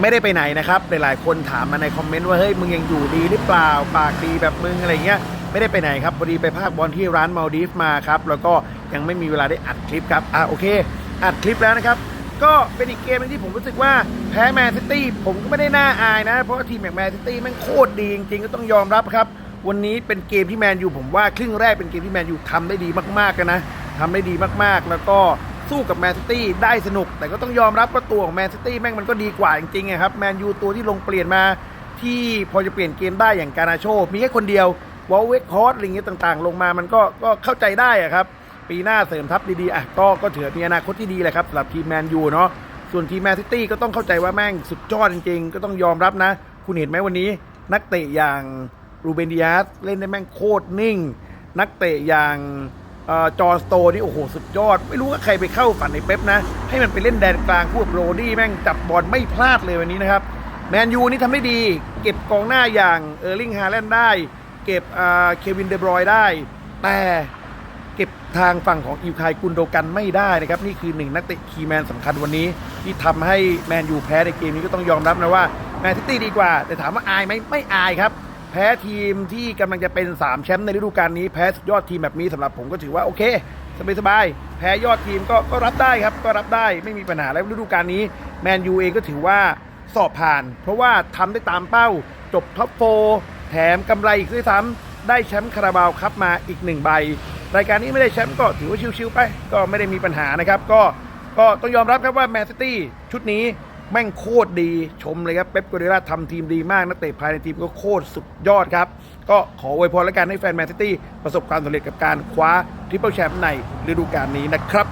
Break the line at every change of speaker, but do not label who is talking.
ไม่ได้ไปไหนนะครับ หลายๆคนถามมาในคอมเมนต์ว่าเฮ้ยมึงยังอยู่ดีหรือเปล่าปากดีแบบมึงอะไรเงี้ยไม่ได้ไปไหนครับพอดีไปภาคบอลที่ร้านมาลดีฟมาครับแล้วก็ยังไม่มีเวลาได้อัดคลิปครับอะโอเค อัดคลิปแล้วนะครับก็เป็นอีกเกมนึงที่ผมรู้สึกว่าแพ้แมนซิตี้ผมก็ไม่ได้น่าอายนะ เพราะทีมแมนซิตี้แม่งโคตรดีจริงๆก็ต้องยอมรับครับ วันนี้เป็นเกมที่แมนยูผมว่าครึ่งแรกเป็นเกมที่แมนยูทำได้ดีมากๆกันนะทำได้ดีมากๆ แล้วก็ สู้กับแมนซิตี้ได้สนุก แต่ก็ต้องยอมรับว่าตัวของแมนซิตี้แม่งมันก็ดีกว่าจริงๆครับแมนยูตัวที่ลงเปลี่ยนมาที่พอจะเปลี่ยนเกมได้อย่างการาโช มีแค่คนเดียววอลเวกฮอสอะไรเงี้ยต่างๆ ลงมามันก็ก็เข้าใจได้อะครับ ปีหน้าเสริมทัพดีๆอะก็ก็ถือมีอนาคตที่ดีแหละครับสำหรับทีมแมนยูเนาะส่วนทีมแมนซิตี้ก็ต้องเข้าใจว่าแม่งสุดยอดจริงๆ ก็ต้องยอมรับนะ คุณเห็นไหมวันนี้ นักเตะอย่างรูเบนดิอาสเล่นได้แม่งโคตรนิ่ง นักเตะอย่าง จอร์สโตนนี่โอ้โหสุดยอด ไม่รู้ว่าใครไปเข้าฝันในเป๊ปนะ ให้มันไปเล่นแดนกลางคู่กับโรดี้แม่งจับบอลไม่พลาดเลยวันนี้นะครับ แมนยูนี่ทำได้ดี เก็บกองหน้าอย่างเออร์ลิงฮาแลนด์ได้ เก็บอ่าเควินเดบรอยน์ได้ แต่เก็บทางฝั่งของอิวคายกุนโดกันไม่ได้นะครับ นี่คือหนึ่งนักเตะคีย์แมนสำคัญวันนี้ ที่ทำให้แมนยูแพ้ในเกมนี้ก็ต้องยอมรับนะว่าแมนซิตี้ดีกว่า แต่ถามว่าอายไหมไม่อายครับ แพ้ทีมที่กำลังจะเป็น 3 แชมป์ในฤดูกาลนี้แพ้สุดยอดทีมแบบนี้สำหรับผมก็ถือว่าโอเคสบายๆแพ้ยอดทีมก็ก็รับได้ครับ ก็รับได้ไม่มีปัญหาแล้วฤดูกาลนี้แมนยูเองก็ถือว่าสอบผ่าน เพราะว่าทำได้ตามเป้าจบท็อปโฟร์แถมกำไรอีกด้วยซ้ำได้แชมป์คาราบาวครับมาอีกหนึ่งใบ รายการนี้ไม่ได้แชมป์ก็ถือว่าชิวๆไป ก็ไม่ได้มีปัญหานะครับ ก็ก็ต้องยอมรับครับว่าแมนซิตี้ชุดนี้ แม่งโคตรดีชมเลยครับเป๊ปกัวเดล่าทำทีมดีมากนักเตะภายในทีมก็โคตรสุดยอดครับ ก็ขออวยพรและการให้แฟนแมนซิตี้ประสบความสำเร็จกับการคว้าทริปเปิลแชมป์ในฤดูกาลนี้นะครับ